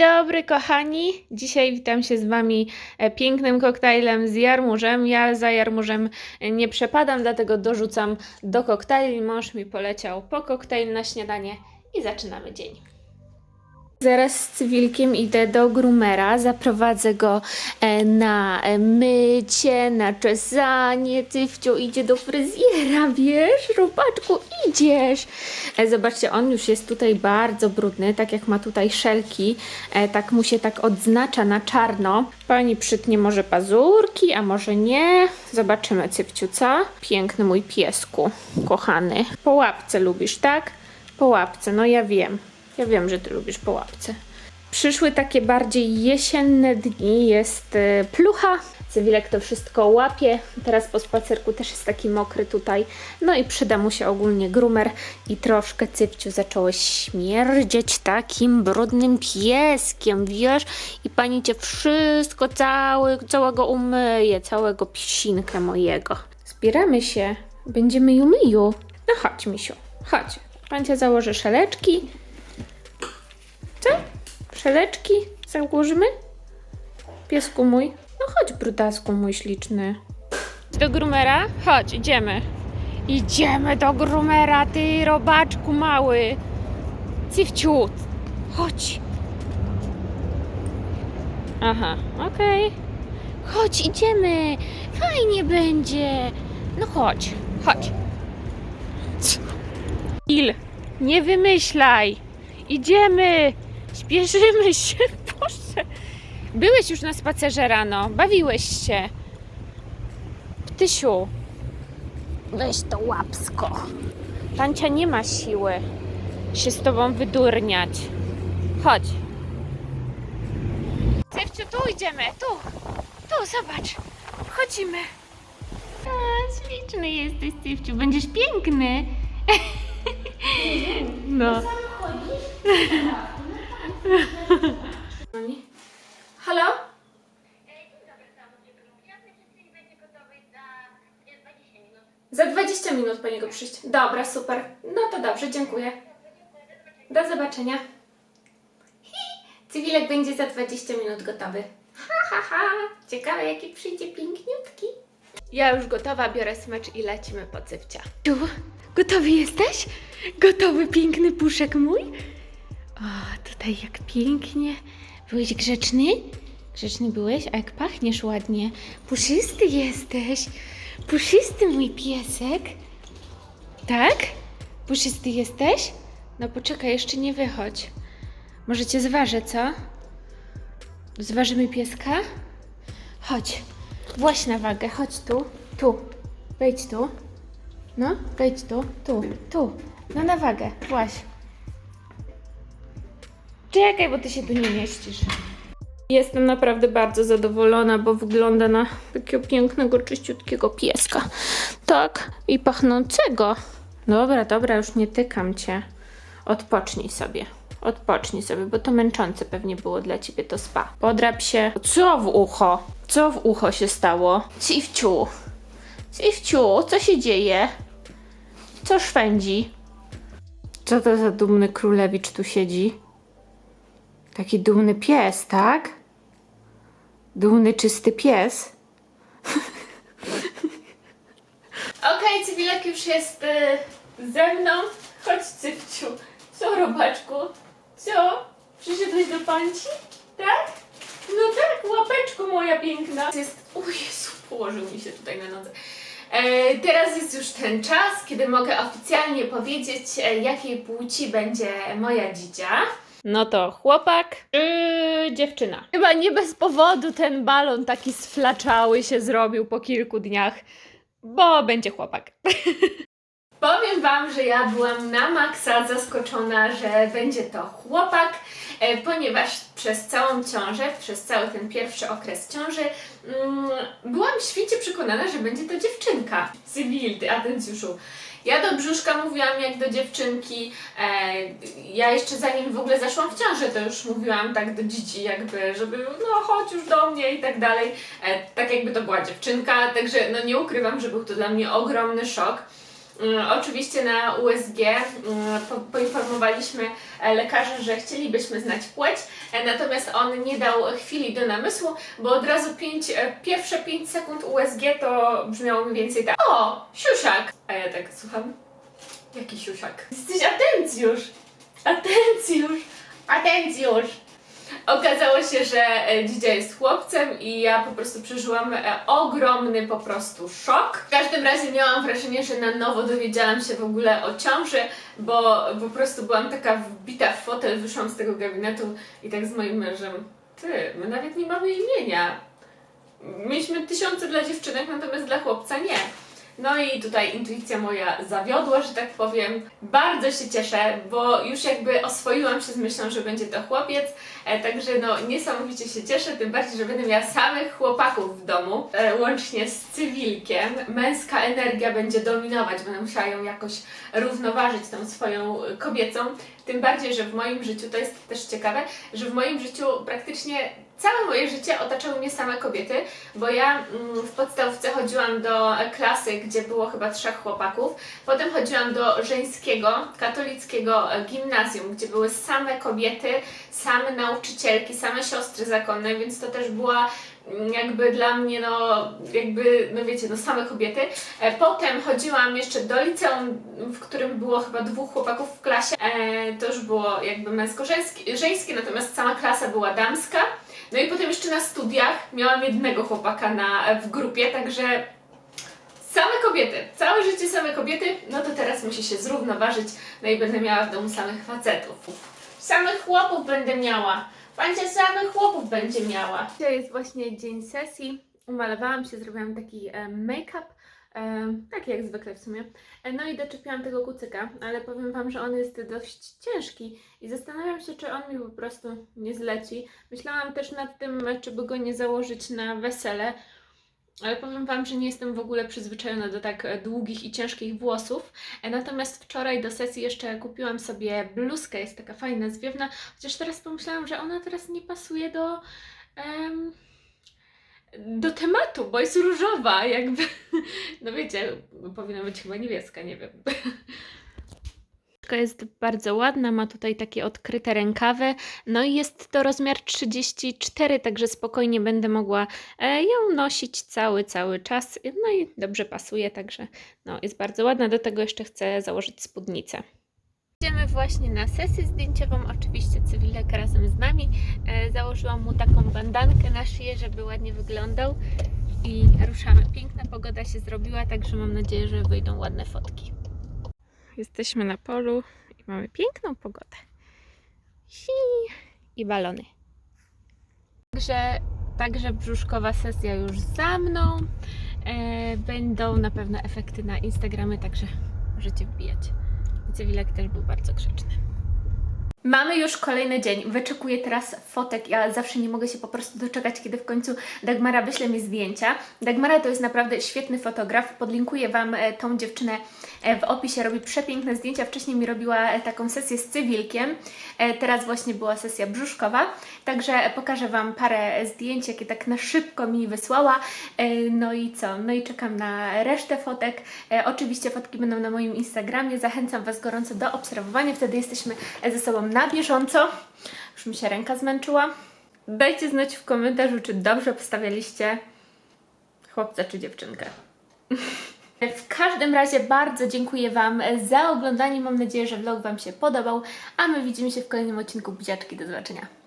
dobry, kochani. Dzisiaj witam się z Wami e, pięknym koktajlem z jarmużem. Ja za jarmużem e, nie przepadam, dlatego dorzucam do koktajli. Mąż mi poleciał po koktajl na śniadanie i zaczynamy dzień. Zaraz z cywilkiem idę do groomera, zaprowadzę go e, na e, mycie, na czesanie. Tyfcio idzie do fryzjera, wiesz? Robaczku, idziesz. E, Zobaczcie, on już jest tutaj bardzo brudny, tak jak ma tutaj szelki, tak mu się tak odznacza na czarno. Pani przytnie może pazurki, a może nie. Zobaczymy, Cypciu, co? Piękny mój piesku, kochany. Po łapce lubisz, tak? Po łapce, no ja wiem. Ja wiem, że ty lubisz po łapce. Przyszły takie bardziej jesienne dni, jest y, plucha. Cywilek to wszystko łapie. Teraz po spacerku też jest taki mokry tutaj. No i przyda mu się ogólnie grumer. I troszkę cypciu zacząłeś śmierdzieć takim brudnym pieskiem, wiesz? I pani cię wszystko, cały, całego umyje, całego psinkę mojego. Zbieramy się. Będziemy Jumiju. No chodź, misiu, chodź. Pan cię założy szeleczki. Co? Szeleczki założymy? Piesku mój. No chodź, brudasku mój śliczny. Do grumera? Chodź, idziemy. Idziemy do grumera, ty robaczku mały. Cywciu, chodź. Aha, okej. Chodź, idziemy. Fajnie będzie. No chodź, chodź. Il, nie wymyślaj. Idziemy! Śpieszymy się, Boże! Byłeś już na spacerze rano, bawiłeś się. Ptysiu, weź to łapsko. Pancia nie ma siły się z tobą wydurniać. Chodź. Cewciu, tu idziemy, tu, tu, zobacz. Chodzimy. A, śliczny jesteś, Cewciu, będziesz piękny. No. Halo? Za 20 minut po niego przyjść. Dobra, super. No to dobrze, dziękuję. Do zobaczenia. Cywilek będzie za 20 minut gotowy. Ha, ha, ha. Ciekawe, jaki przyjdzie piękniutki. Ja już gotowa, biorę smycz i lecimy po cywcia. Tu, gotowy jesteś? Gotowy piękny puszek mój? O, tutaj jak pięknie. Byłeś grzeczny? Grzeczny byłeś? A jak pachniesz ładnie. Puszysty jesteś. Puszysty mój piesek. Tak? Puszysty jesteś? No poczekaj, jeszcze nie wychodź. Może cię zważę, co? Zważymy pieska? Chodź. Właź na wagę, chodź tu. Tu. Wejdź tu. No, wejdź tu, tu, tu. No na wagę, właź. Czekaj, bo ty się tu nie mieścisz. Jestem naprawdę bardzo zadowolona, bo wygląda na takiego pięknego, czyściutkiego pieska. Tak, i pachnącego. Dobra, dobra, już nie tykam cię. Odpocznij sobie. Odpocznij sobie, bo to męczące pewnie było dla ciebie to spa. Podrap się. Co w ucho? Co w ucho się stało? Cifciu. Cifciu, co się dzieje? Co szwędzi? Co to za dumny królewicz tu siedzi? Taki dumny pies, tak? Dumny, czysty pies. Okej, Cywilek już jest y, ze mną. Chodź, Cywciu. Co, robaczku? Co? Przyszedłeś do panci? Tak? No tak, łapeczko moja piękna. Jest, o Jezu, położył mi się tutaj na nodze. E, teraz jest już ten czas, kiedy mogę oficjalnie powiedzieć, e, jakiej płci będzie moja dzidzia. No to chłopak czy dziewczyna? Chyba nie bez powodu ten balon taki sflaczały się zrobił po kilku dniach, bo będzie chłopak. Powiem Wam, że ja byłam na maksa zaskoczona, że będzie to chłopak, e, ponieważ przez całą ciążę, przez cały ten pierwszy okres ciąży, mm, byłam święcie przekonana, że będzie to dziewczynka. Cywil, atencjuszu. Ja do brzuszka mówiłam jak do dziewczynki. E, ja jeszcze zanim w ogóle zaszłam w ciążę, to już mówiłam tak do dzieci, jakby, żeby no chodź już do mnie i tak dalej. E, tak jakby to była dziewczynka, także no nie ukrywam, że był to dla mnie ogromny szok. Mm, Oczywiście na USG po, poinformowaliśmy e, lekarzy, że chcielibyśmy znać płeć, e, natomiast on nie dał chwili do namysłu, bo od razu pięć, e, pierwsze 5 sekund USG to brzmiało mniej więcej tak O, siusiak! A ja tak słucham, jaki siusiak? Jesteś atencjusz! Atencjusz! Atencjusz! Okazało się, że e, Dzidzia jest chłopcem i ja po prostu przeżyłam e, ogromny po prostu szok. W każdym razie miałam wrażenie, że na nowo dowiedziałam się w ogóle o ciąży, bo po prostu byłam taka wbita w fotel, wyszłam z tego gabinetu i tak z moim mężem, ty, my nawet nie mamy imienia. Mieliśmy tysiące dla dziewczynek, natomiast dla chłopca nie. No i tutaj intuicja moja zawiodła, że tak powiem. Bardzo się cieszę, bo już jakby oswoiłam się z myślą, że będzie to chłopiec, e, także no niesamowicie się cieszę, tym bardziej, że będę miała samych chłopaków w domu, e, łącznie z cywilkiem. Męska energia będzie dominować, będę musiała ją jakoś równoważyć tą swoją kobiecą. Tym bardziej, że w moim życiu, to jest też ciekawe, że w moim życiu praktycznie całe moje życie otaczały mnie same kobiety, bo ja mm, w podstawówce chodziłam do klasy, gdzie było chyba trzech chłopaków. Potem chodziłam do żeńskiego, katolickiego e, gimnazjum, gdzie były same kobiety, same nauczycielki, same siostry zakonne, więc to też była jakby dla mnie, no jakby, no wiecie, no same kobiety. E, Potem chodziłam jeszcze do liceum, w którym było chyba dwóch chłopaków w klasie. E, To już było jakby męsko-żeńskie, żeńskie, natomiast sama klasa była damska. No i potem jeszcze na studiach miałam jednego chłopaka na, w grupie, także same kobiety, całe życie same kobiety, no to teraz musi się zrównoważyć, no i będę miała w domu samych facetów. Samych chłopów będę miała. Pancia samych chłopów będzie miała. Dzisiaj jest właśnie dzień sesji. Umalowałam się, zrobiłam taki e, make-up. Taki jak zwykle w sumie. E, no i doczepiłam tego kucyka, ale powiem Wam, że on jest dość ciężki i zastanawiam się, czy on mi po prostu nie zleci. Myślałam też nad tym, czy by go nie założyć na wesele, ale powiem Wam, że nie jestem w ogóle przyzwyczajona do tak e, długich i ciężkich włosów. E, Natomiast wczoraj do sesji jeszcze kupiłam sobie bluzkę, jest taka fajna, zwiewna, chociaż teraz pomyślałam, że ona teraz nie pasuje do... do tematu, bo jest różowa, jakby. No wiecie, powinna być chyba niebieska, nie wiem. Jest bardzo ładna, ma tutaj takie odkryte rękawy, no i jest to rozmiar 34, także spokojnie będę mogła e, ją nosić cały, cały czas. No i dobrze pasuje, także no, jest bardzo ładna. Do tego jeszcze chcę założyć spódnicę. Idziemy właśnie na sesję zdjęciową, oczywiście cywilek razem z nami. E, założyłam mu taką bandankę na szyję, żeby ładnie wyglądał i ruszamy. Piękna pogoda się zrobiła, także mam nadzieję, że wyjdą ładne fotki. Jesteśmy na polu i mamy piękną pogodę. I balony. Także, także brzuszkowa sesja już za mną. E, będą na pewno efekty na Instagramy, także możecie wbijać. Cywilek też był bardzo grzeczny. Mamy już kolejny dzień. Wyczekuję teraz fotek. Ja zawsze nie mogę się po prostu doczekać, kiedy w końcu Dagmara wyśle mi zdjęcia. Dagmara to jest naprawdę świetny fotograf. Podlinkuję Wam e, tą dziewczynę e, w opisie. Robi przepiękne zdjęcia. Wcześniej mi robiła e, taką sesję z cywilkiem. Teraz właśnie była sesja brzuszkowa. Także pokażę Wam parę zdjęć, jakie tak na szybko mi wysłała. No i co? No i czekam na resztę fotek. Oczywiście fotki będą na moim Instagramie. Zachęcam Was gorąco do obserwowania. Wtedy jesteśmy ze sobą na bieżąco. Już mi się ręka zmęczyła. Dajcie znać w komentarzu, czy dobrze postawialiście chłopca czy dziewczynkę. W każdym razie bardzo dziękuję Wam za oglądanie. Mam nadzieję, że vlog Wam się podobał, a my widzimy się w kolejnym odcinku Buziaczki. Do zobaczenia.